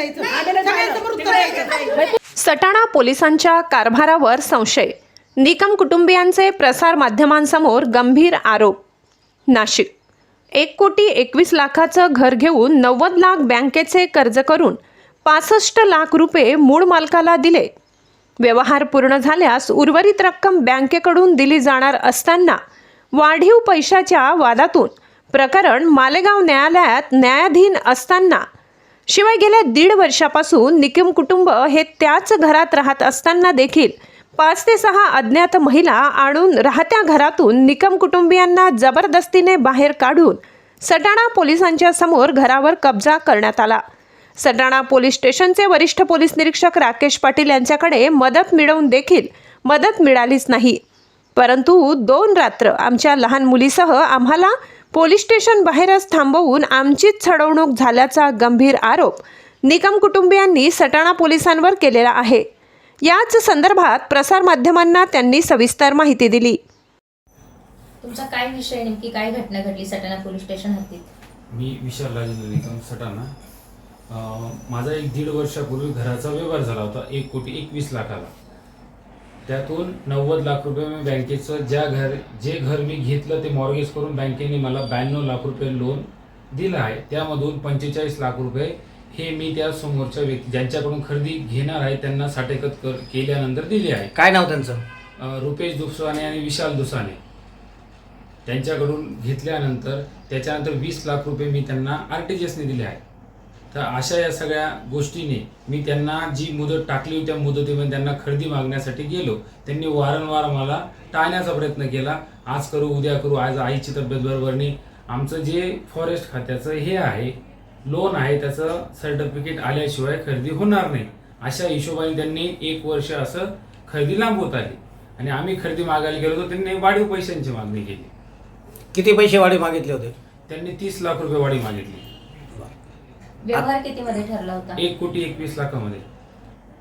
जायचं. सगळ्यांसमोर उत्तर द्यायचं सटाणा पोलिसांच्या कारभारावर संशय. निकम कुटुंबियांचे प्रसार माध्यमांसमोर गंभीर आरोप. नाशिक. एक कोटी एकवीस लाखाचं घर घेऊन नव्वद लाख बँकेचे कर्ज करून पासष्ट लाख रुपये मूळ मालकाला दिले. व्यवहार पूर्ण झाल्यास उर्वरित रक्कम बँकेकडून दिली जाणार असताना वाढीव पैशाच्या वादातून प्रकरण मालेगाव न्यायालयात न्यायाधीन असताना शिवाय गेल्या दीड वर्षापासून निकम कुटुंब हे त्याच घरात राहत असताना देखील पाच ते सहा अज्ञात महिला आणून राहत्या घरातून निकम कुटुंबियांना जबरदस्तीने बाहेर काढून सटाणा पोलिसांच्या समोर घरावर कब्जा करण्यात आला. सटाणा पोलीस स्टेशनचे वरिष्ठ पोलीस निरीक्षक राकेश पाटील यांच्याकडे मदत मिळवून देखील मदत मिळालीच नाही. परंतु दोन रात्र आमच्या लहान मुलीसह आम्हाला पोलीस स्टेशन बाहेरच थांबवून आमचीच छडवणूक झाल्याचा गंभीर आरोप निकम कुटुंबियांनी सटाणा पोलिसांवर केलेला आहे. याच संदर्भात प्रसारमाध्यमांना त्यांनी सविस्तर माहिती दिली. तुमचा काय विषय नेमकी? काय घटना घडली सटाणा पोलीस स्टेशन हद्दीत? मी विशाल राजेंद्र निकम सटाणा. अं, माझा एक दीड वर्षापूर्वी घराचा व्यवहार झाला होता. एक कोटी एकवीस लाखाला. त्यातून नव्वद लाख रुपये मी बँकेचं ज्या घर जे घर मी घेतलं ते मॉर्गेज करून बँकेने मला ब्याण्णव लाख रुपये लोन दिलं आहे. त्यामधून पंचेचाळीस लाख रुपये हे मी त्या समोरच्या व्यक्ती ज्यांच्याकडून खरेदी घेणार आहे त्यांना साठेकत कर केल्यानंतर दिले आहे. काय नाव त्यांचं? अ, रुपेश दुसाने आणि विशाल दुसाने. त्यांच्याकडून घेतल्यानंतर त्याच्यानंतर वीस लाख रुपये मी त्यांना आर टी जी एसने दिले आहे. तर अशा या सगळ्या गोष्टीने मी त्यांना जी मुदत टाकली होती त्या मुदतीमध्ये त्यांना खरेदी मागण्यासाठी गेलो. त्यांनी वारंवार मला टाळण्याचा प्रयत्न केला. आज करू उद्या करू आज आईची तब्येत बरोबर नाही. आमचं जे फॉरेस्ट खात्याचं हे आहे लोन आहे त्याचं सर्टिफिकेट आल्याशिवाय खरेदी होणार नाही. अशा हिशोबाने त्यांनी एक वर्ष असं खरेदी लांबवत आली. आणि आम्ही खरेदी मागायला गेलो तर त्यांनी वाढीव पैशांची मागणी केली. किती पैसे वाढे मागितले होते? त्यांनी तीस लाख रुपये वाढी मागितली. व्यवहार किती मध्ये ठरला होता? एक कोटी एकवीस लाखामध्ये.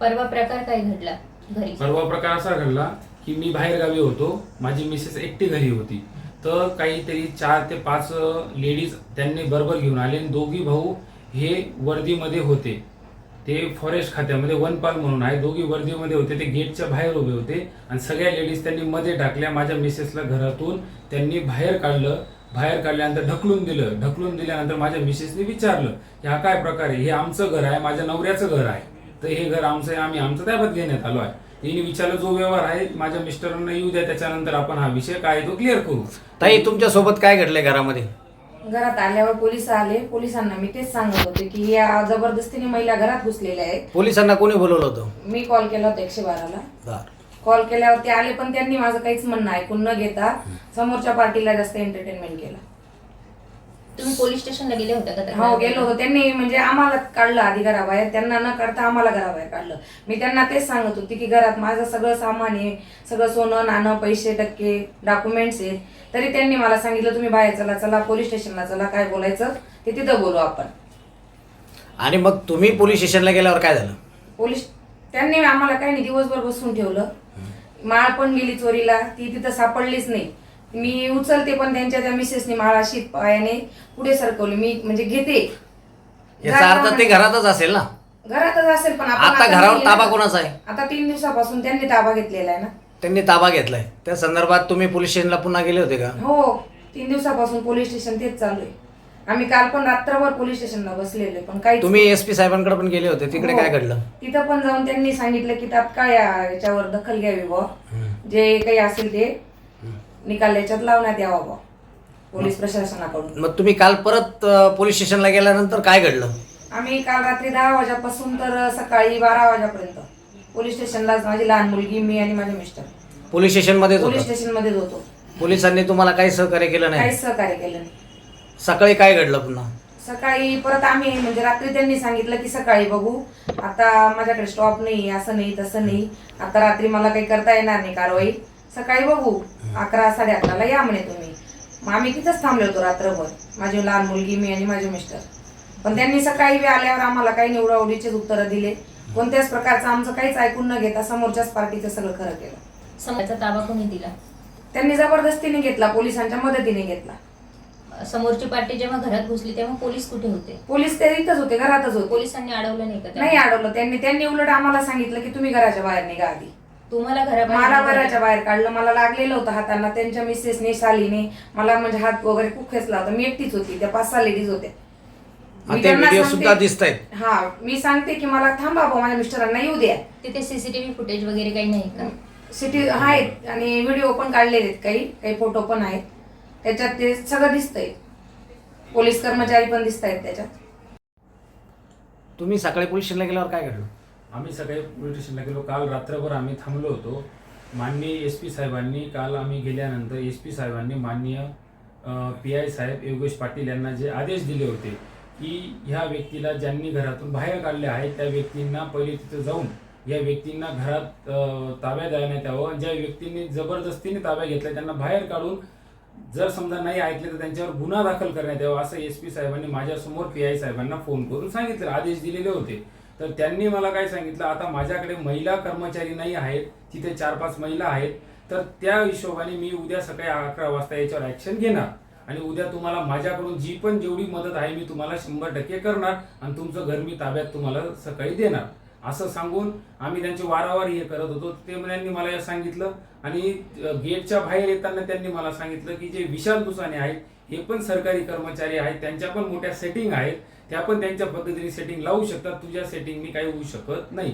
परवा प्रकार काय घडला घरी? परवा प्रकार असा घडला की मी बाहेर गावी होतो माझी मिसेस एकटी घरी होती. तर काहीतरी चार ते पाच लेडीज त्यांनी बरोबर घेऊन आले आणि दोघी भाऊ हे वर्दीमध्ये होते. ते फॉरेस्ट खात्यामध्ये वनपाल म्हणून आहे दोघी वर्दीमध्ये होते ते गेटच्या बाहेर उभे होते आणि सगळ्या लेडीज त्यांनी मध्ये टाकल्या माझ्या मिसेसला घरातून त्यांनी बाहेर काढलं. बाहेर काढल्यानंतर ढकलून दिलं. ढकलून दिल्यानंतर माझ्या मिसेसने विचारलं की हा काय प्रकार? आहे हे आमचं घर आहे माझ्या नवऱ्याचं घर आहे. तर हे घर आमचं आहे आम्ही आमचं ताब्यात घेण्यात आलो आहे. तिने विचारलं जो व्यवहार आहे माझ्या मिस्टरांना येऊ द्या त्याच्यानंतर आपण हा विषय काय तो क्लिअर करू. ताई तुमच्यासोबत काय घडलंय घरामध्ये? घरात आल्यावर पोलीस आले. पोलिसांना मी तेच सांगत होते की या जबरदस्तीने महिला घरात घुसलेल्या आहेत. पोलिसांना कोणी बोलवलं होतं? मी कॉल केला होता एकशे बाराला. बरं. कॉल केल्यावर ते आले पण त्यांनी माझं काहीच म्हणणं ऐकून न घेता समोरच्या पार्टीला जास्त एंटरटेनमेंट केलं. तुम्ही पोलीस स्टेशनला गेले होते का? हो गेलो होतो. त्यांनी म्हणजे आम्हाला काढलं आधी घराबाहेर त्यांना न काढता आम्हाला घराबाहेर काढलं. मी त्यांना तेच सांगत होती की घरात माझं सगळं सामान आहे सगळं सोनं नाणं पैसे टक्के डॉक्युमेंट्स आहेत. तरी त्यांनी मला सांगितलं तुम्ही बाहेर चला चला पोलीस स्टेशनला चला काय बोलायचं ते तिथं बोलू आपण. आणि मग तुम्ही पोलीस स्टेशनला गेल्यावर काय झालं? पोलीस त्यांनी आम्हाला काही नाही दिवसभर बसून ठेवलं. माळ पण गेली चोरीला ती तिथं सापडलीच नाही. मी उचलते पण त्यांच्या त्या मिसेसने माळ अशी पायाने पुढे सरकवली. मी म्हणजे घेते. याचा अर्थ ते घरातच असेल ना? घरातच असेल पण आपण आता घरावर ताबा. कोणाचा आहे? आता तीन दिवसापासून त्यांनी ताबा घेतलेला आहे ना. त्यांनी ताबा घेतलाय. त्या संदर्भात तुम्ही पोलीस स्टेशनला पुन्हा गेले होते का? हो तीन दिवसापासून पोलीस स्टेशन तेच चालू आहे. आम्ही काल पण रात्रभर पोलीस स्टेशनला बसलेले पण काही तुम्ही एस पी साहेबांकडे पण गेले होते तिकडे हो. काय घडलं? तिथं पण जाऊन त्यांनी सांगितलं की तात्काळ या- याच्यावर दखल घ्यावी बुवा. जे काही असेल ते निकाल याच्यात लावण्यात यावा बुवा पोलीस प्रशासनाकडून. मग तुम्ही काल परत अं, पोलीस स्टेशनला गेल्यानंतर काय घडलं? आम्ही काल रात्री दहा वाजेपासून तर सकाळी बारा वाजेपर्यंत पोलीस स्टेशनलाच माझी लहान मुलगी मी आणि माझे मिस्टर. पोलीस स्टेशनमध्येच पोलीस होतं? स्टेशन मध्येच होतो. पोलिसांनी तुम्हाला काही सहकार्य केलं नाही? काहीच सहकार्य केलं नाही. सकाळी काय घडलं पुन्हा? सकाळी परत आम्ही म्हणजे रात्री त्यांनी सांगितलं की सकाळी बघू. आता माझ्याकडे स्टॉप नाही असं नाही तसं नाही. आता रात्री मला काही करता येणार नाही कारवाई. सकाळी बघू. अकरा साडे अकराला या म्हणे तुम्ही. मग आम्ही तिथंच थांबलो होतो रात्रभर. माझी लहान मुलगी मी आणि माझे मिस्टर. पण त्यांनी सकाळी बी आल्यावर आम्हाला काही निवडावडीचेच उत्तरं दिले. कोणत्याच प्रकारचं आमचं काहीच ऐकून न घेता समोरच्याच पार्टीचं सगळं खरं केलं. समोरचा ताबा कोणी दिला? त्यांनी जबरदस्तीने घेतला पोलिसांच्या मदतीने घेतला. समोरची पार्टी जेव्हा घरात घुसली तेव्हा पोलीस कुठे होते? पोलीस ते इथंच होते घरातच होते. पोलिसांनी अडवलं नाही का नाही त्यांना? अडवलं. त्यांनी त्यांनी उलट आम्हाला सांगितलं की तुम्ही घराच्या बाहेर निघा आधी. तुम्हाला घराबाहेर मला घराच्या बाहेर काढलं. मला लागलेलं होतं हातांना. त्यांच्या मिसेसने शालीने मला म्हणजे हात वगैरे खूप खेचला होता. मी एकटीच होती. त्या पाच सहा लेडीज होत्या. मी ते त्यांना व्हिडिओ सांगते- सुद्धा दिसत आहेत हा मी सांगते की मला थांबा भाऊ माझ्या मिस्टरांना येऊ द्या. तिथे सीसीटीव्ही फुटेज वगैरे काही नाही का? सिटी आहेत. आणि व्हिडिओ पण काढलेले आहेत काही. काही फोटो पण आहेत. त्याच्यात ते सगळं दिसतंय. पोलीस कर्मचारी पण दिसत आहेत त्याच्यात. तुम्ही सकाळी पोलीस स्टेशनला गेल्यावर काय घडलं? आम्ही सकाळी पोलीस स्टेशनला गेलो. काल रात्रभर आम्ही थांबलो होतो. माननीय एस पी साहेबांनी काल आम्ही गेल्यानंतर एस पी साहेबांनी माननीय पी आय साहेब योगेश पाटील यांना जे आदेश दिले होते की ह्या व्यक्तीला ज्यांनी घरातून बाहेर काढले आहे त्या व्यक्तींना पहिले तिथं जाऊन या व्यक्तींना घरात अ, ताब्यात देण्यात यावं ज्या व्यक्तींनी जबरदस्तीने ताब्यात घेतला त्यांना बाहेर काढून जर समजा नाही ऐकले तर त्यांच्यावर गुन्हा दाखल करण्यात यावा असं एस पी साहेबांनी माझ्यासमोर पी आय साहेबांना फोन करून सांगितलं आदेश दिलेले होते. तर त्यांनी मला काय सांगितलं आता माझ्याकडे महिला कर्मचारी नाही आहेत तिथे चार पाच महिला आहेत तर त्या हिशोबाने मी उद्या सकाळी अकरा वाजता याच्यावर ॲक्शन घेणार. आणि उद्या तुम्हाला माझ्याकडून जी पण जेवढी मदत आहे मी तुम्हाला शंभर टक्के करणार आणि तुमचं घर मी ताब्यात तुम्हाला सकाळी देणार. असं सांगून आम्ही त्यांचे वारंवार हे करत होतो. ते त्यांनी मला सांगितलं आणि गेटच्या बाहेर येताना त्यांनी मला सांगितलं की जे विशाल दुसाने आहेत हे पण सरकारी कर्मचारी आहेत त्यांच्या पण मोठ्या सेटिंग आहेत त्या पण त्यांच्या पद्धतीने सेटिंग लावू शकतात तुझ्या सेटिंगनी काही होऊ शकत नाही.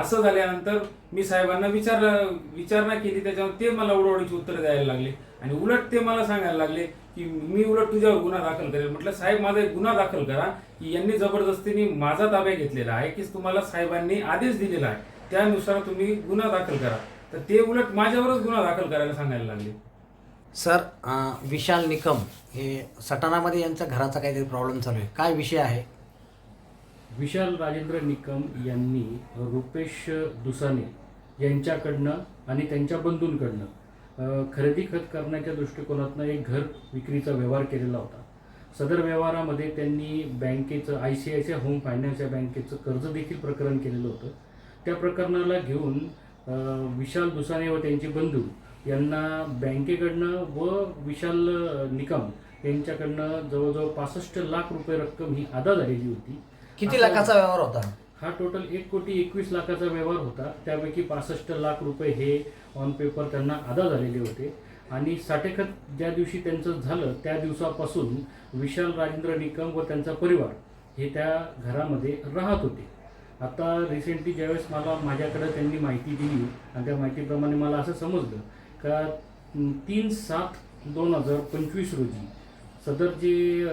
असं झाल्यानंतर मी साहेबांना विचारलं विचारणा केली त्याच्यावर ते मला उडवडीची उत्तर द्यायला लागले. आणि उलट ते मला सांगायला लागले की मी उलट तुझ्यावर गुन्हा दाखल करेल. म्हटलं साहेब माझा एक गुन्हा दाखल करा. की यांनी जबरदस्तीने माझा ताब्या घेतलेला आहे की तुम्हाला साहेबांनी आदेश दिलेला आहे. त्यानुसार तुम्ही गुन्हा दाखल करा. तर ते उलट माझ्यावरच गुन्हा दाखल करायला सांगायला लागले. सर अं, विशाल निकम हे सटाणामध्ये यांच्या घराचा काहीतरी प्रॉब्लेम चालू आहे. काय विषय आहे? विशाल राजेंद्र निकम यांनी रुपेश दुसाने यांच्याकडनं आणि त्यांच्या बंधूंकडनं अ, खरेदी खत करण्याच्या दृष्टिकोनातनं एक घर विक्रीचा व्यवहार केलेला होता. सदर व्यवहारामध्ये त्यांनी बँकेचं I C I C I home finance या बँकेचं कर्ज देखील प्रकरण केलेलं होतं. त्या प्रकरणाला घेऊन विशाल दुसाने व त्यांचे बंधू यांना बँकेकडनं व विशाल निकम यांच्याकडनं जवळजवळ पासष्ट लाख रुपये रक्कम ही अदा झालेली होती. किती लाखाचा व्यवहार होता? हा टोटल एक कोटी एकवीस लाखाचा व्यवहार होता. त्यापैकी पासष्ट लाख रुपये हे ऑन पेपर त्यांना अदा झालेले होते. आणि साठेखत ज्या दिवशी त्यांचं झालं त्या दिवसापासून विशाल राजेंद्र निकम व त्यांचा परिवार हे त्या घरामध्ये राहत होते. आता रिसेंटली ज्यावेळेस मला माझ्याकडे त्यांनी माहिती दिली आणि त्या माहितीप्रमाणे मला असं समजलं का तीन सात दोन हजार पंचवीस रोजी सदर जे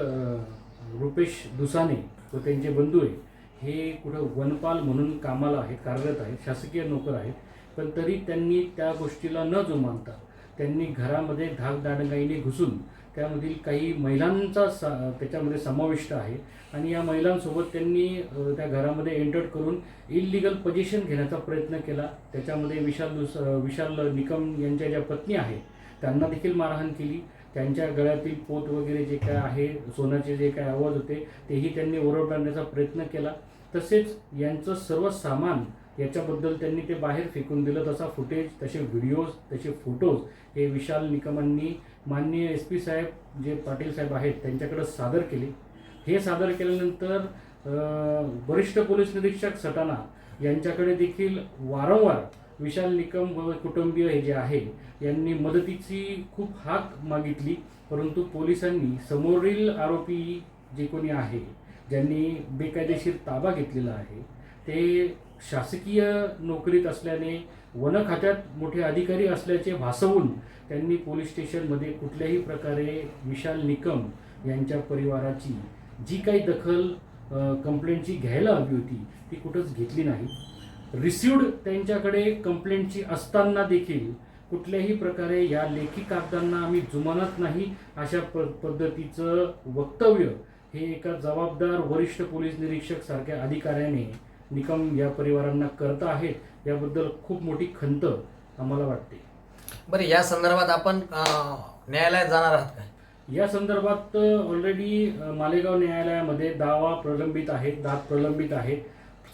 रुपेश दुसाने व त्यांचे बंधू आहे हे कुठं वनपाल म्हणून कामाला आहेत कार्यरत आहेत शासकीय नोकर आहेत पण तरी त्यांनी त्या गोष्टीला न जुमानता त्यांनी घरामध्ये धाकदांडगाईने घुसून त्यामधील काही महिलांचा सा त्याच्यामध्ये समाविष्ट आहे. आणि या महिलांसोबत त्यांनी त्या घरामध्ये एंटर करून इलिगल पोजिशन घेण्याचा प्रयत्न केला. त्याच्यामध्ये विशाल दुस विशाल निकम यांच्या ज्या पत्नी आहेत त्यांना देखील मारहाण केली. त्यांच्या गळ्यातील पोत वगैरे जे काय आहे सोन्याचे जे काय आवाज होते तेही त्यांनी ओरडण्याचा प्रयत्न केला. तसेच यांचं सर्व सामान याच्याबद्दल त्यांनी ते बाहेर फेकून दिलं. तसा फुटेज तसे व्हिडिओज तसे फोटोज हे विशाल निकमांनी माननीय एस पी साहेब जे पाटील साहेब आहेत त्यांच्याकडे सादर केले. हे सादर केल्यानंतर वरिष्ठ पोलीस निरीक्षक सटाणा यांच्याकडे देखील वारंवार विशाल निकम व कुटुंबीय हे जे आहे यांनी मदतीची खूप हाक मागितली. परंतु पोलिसांनी समोरील आरोपी जे कोणी आहे ज्यांनी बेकायदेशीर ताबा घेतलेला आहे ते शासकीय नोकरीत असल्याने वन खात्यात मोठे अधिकारी असल्याचे भासवून त्यांनी पोलीस स्टेशनमध्ये कुठल्याही प्रकारे विशाल निकम यांच्या परिवाराची जी काही दखल कंप्लेंटची घ्यायला हवी होती ती कुठंच घेतली नाही. रिसिवड त्यांच्याकडे कंप्लेंटची असताना देखील कुठल्याही प्रकारे या लेखी कागदांना आम्ही जुमानत नाही अशा प पद्धतीचं वक्तव्य हे एका जबाबदार वरिष्ठ पोलीस निरीक्षक सारख्या अधिकाऱ्याने निकम या परिवारांना करत आहेत याबद्दल खूप मोठी खंत आम्हाला वाटते. बरं या संदर्भात आपण न्यायालयात जाणार आहात काय? या संदर्भात ऑलरेडी मालेगाव न्यायालयामध्ये दावा प्रलंबित आहेत दाद प्रलंबित आहेत.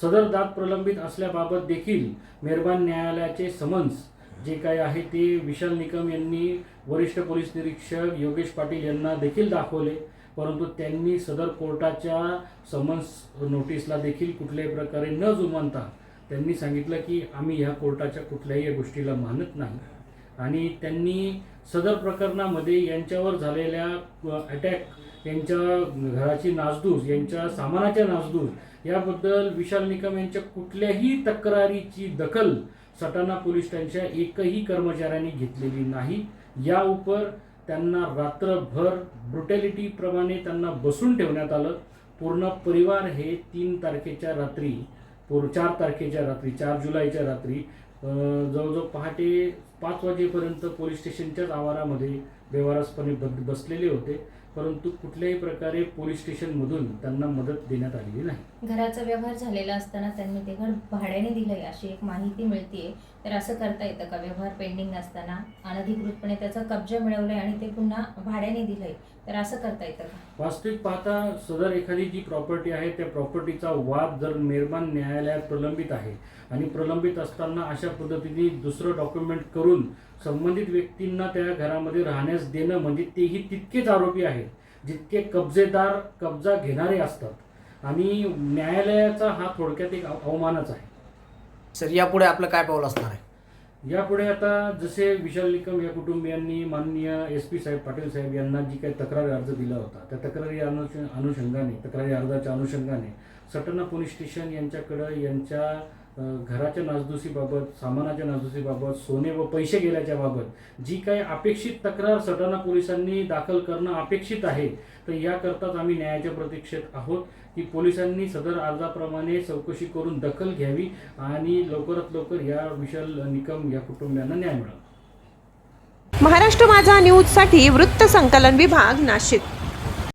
सदर दाद प्रलंबित असल्याबाबत देखील मेहरबान न्यायालयाचे समन्स जे काय आहे ते विशाल निकम यांनी वरिष्ठ पोलीस निरीक्षक योगेश पाटील यांना देखील दाखवले. परंतु त्यांनी सदर कोर्टाच्या समन्स नोटीसला देखील कुठल्याही प्रकारे न जुमानता त्यांनी सांगितलं की आम्ही ह्या कोर्टाच्या कुठल्याही गोष्टीला मानत नाही. आणि त्यांनी सदर प्रकरणामध्ये यांच्यावर झालेल्या अटॅक यांच्या घराची नासधूस यांच्या सामानाच्या नासधूस याबद्दल विशाल निकम यांच्या कुठल्याही तक्रारीची दखल सटाणा पोलीस स्टेशनच्या एकही कर्मचाऱ्यांनी घेतलेली नाही. या उपर त्यांना रात्रभर ब्रुटॅलिटीप्रमाणे त्यांना बसून ठेवण्यात आलं. पूर्ण परिवार हे तीन तारखेच्या रात्री पूर चार तारखेच्या रात्री चार जुलैच्या रात्री जवळजवळ पहाटे पाच वाजेपर्यंत पोलीस स्टेशनच्याच आवारामध्ये बेवारसपणे ब बसलेले होते. परंतु कुठल्याही प्रकारे पोलीस स्टेशनमधून त्यांना मदत देण्यात आलेली नाही. घराचा व्यवहार झालेला असताना त्यांनी ते घर भाड्याने दिलंय अशी एक माहिती मिळतीये. तर असं करता येतं का? व्यवहार पेंडिंग असताना अनधिकृतपणे त्याचा कब्जा मिळवलाय आणि ते पुन्हा भाड्याने दिलंय. तर असं करता येतं का? वास्तविक पाहता सदर एखादी जी प्रॉपर्टी आहे त्या प्रॉपर्टीचा वाद जर निर्माण न्यायालयात प्रलंबित आहे आणि प्रलंबित असताना अशा पद्धतीने दुसरं डॉक्युमेंट करून संबंधित व्यक्तींना त्या घरामध्ये राहण्यास देणं म्हणजे तेही तितकेच आरोपी आहेत जितके कब्जेदार कब्जा घेणारे असतात. आणि न्यायालयाचा हा थोडक्यात एक अव- अवमानच आहे. सर यापुढे आपलं काय पाऊल असणार आहे? यापुढे आता जसे विशाल निकम या कुटुंबियांनी माननीय एस पी साहेब पाटील साहेब यांना जी काही तक्रारी अर्ज दिला होता त्या तक्रारी अनुष अनुषंगाने तक्रारी अर्जाच्या अनुषंगाने सटना पोलीस स्टेशन यांच्याकडं यांच्या घराच्या नासधुसीबाबत सामानाच्या नासधुसीबाबत सोने व पैसे गेल्याच्या बाबत जी काही अपेक्षित तक्रार सटाणा पोलिसांनी दाखल करणं अपेक्षित आहे तर याकरताच आम्ही न्यायाच्या प्रतीक्षेत आहोत की पोलिसांनी सदर अर्जाप्रमाणे चौकशी करून दखल घ्यावी आणि लवकरात लवकर या विशाल निकम या कुटुंबियांना न्याय मिळावा. महाराष्ट्र माझा न्यूजसाठी वृत्त संकलन विभाग नाशिक.